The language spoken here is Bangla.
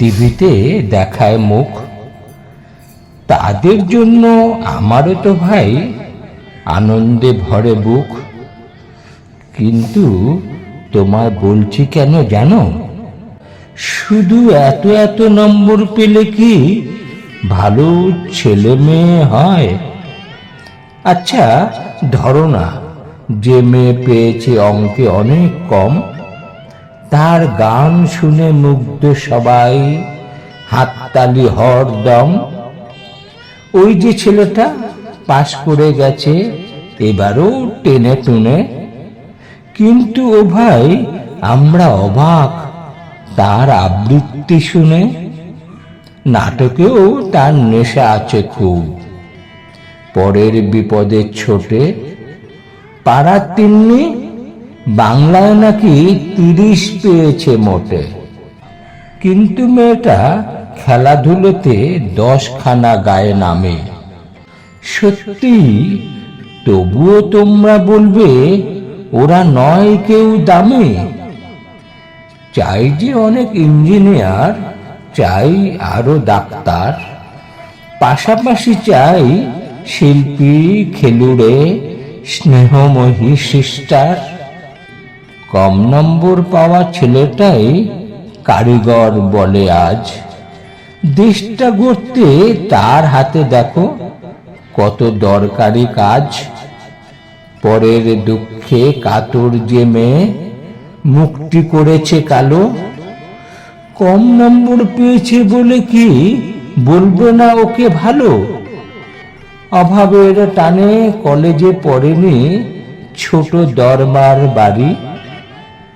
টিভিতে দেখায় মুখ। তাদের জন্য আমারও তো ভাই আনন্দে ভরে বুক। কিন্তু তোমায় বলছি কেন জানো? শুধু এত এত নম্বর পেলে কি ভালো ছেলে মেয়ে হয়? আচ্ছা ধরো না, যে মেয়ে পেয়েছে অঙ্কে অনেক কম তার গান শুনে মুগ্ধ সবাই। হাততালি হরদম। ওই যে ছেলেটা পাশ করে গেছে, এবারও টেনে টুনে। কিন্তু ও ভাই, আমরা অবাক, তার আবৃত্তি শুনে। নাটকেও তার নেশা আছে খুব। পরের বিপদের ছোটে, পাড়ার তিন্নি বাংলায় নাকি তিরিশ পেয়েছে মোটে। কিন্তু মেয়েটা খেলাধুলোতে দশখানা গায়ে নামে। সত্যি, তবুও তোমরা বলবে, ওরা নয় কেউ দামে। চাই যে অনেক ইঞ্জিনিয়ার, চাই আরও ডাক্তার। পাশাপাশি চাই শিল্পী, খেলুড়ে স্নেহময়ী সিস্টার। কম নম্বর পাওয়া ছেলেটাই কারিগর বলে আজ। দেশটা গড়তে তার হাতে দেখো কত দরকারি কাজ। পরের দুঃখে কাতর যে মেয়ে, মুক্তি করেছে কালো। কম নম্বর পেয়েছে বলে কি বলবে না ওকে ভালো? অভাবের টানে কলেজে পড়েনি ছোট দরবার বাড়ি।